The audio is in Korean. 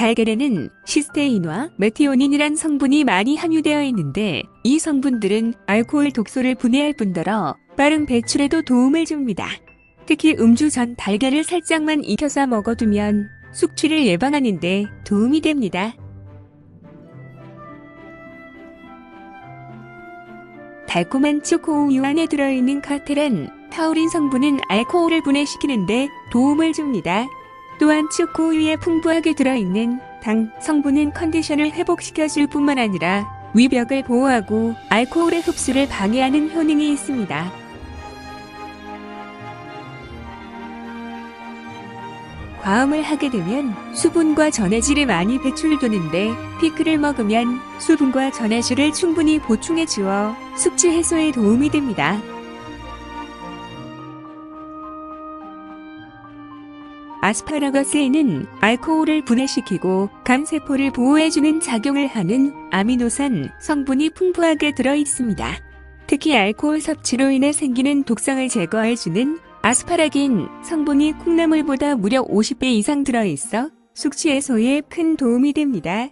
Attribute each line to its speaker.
Speaker 1: 달걀에는 시스테인과 메티오닌이란 성분이 많이 함유되어 있는데 이 성분들은 알코올 독소를 분해할 뿐더러 빠른 배출에도 도움을 줍니다. 특히 음주 전 달걀을 살짝만 익혀서 먹어두면 숙취를 예방하는데 도움이 됩니다. 달콤한 초코 우유 안에 들어있는 카테란 타우린 성분은 알코올을 분해시키는데 도움을 줍니다. 또한 우유에 풍부하게 들어있는 당 성분은 컨디션을 회복시켜 줄 뿐만 아니라 위벽을 보호하고 알코올의 흡수를 방해하는 효능이 있습니다. 과음을 하게 되면 수분과 전해질이 많이 배출되는데 피클을 먹으면 수분과 전해질을 충분히 보충해 주어 숙취 해소에 도움이 됩니다. 아스파라거스에는 알코올을 분해시키고 감세포를 보호해주는 작용을 하는 아미노산 성분이 풍부하게 들어 있습니다. 특히 알코올 섭취로 인해 생기는 독성을 제거해주는 아스파라긴 성분이 콩나물보다 무려 50배 이상 들어있어 숙취 해소에 큰 도움이 됩니다.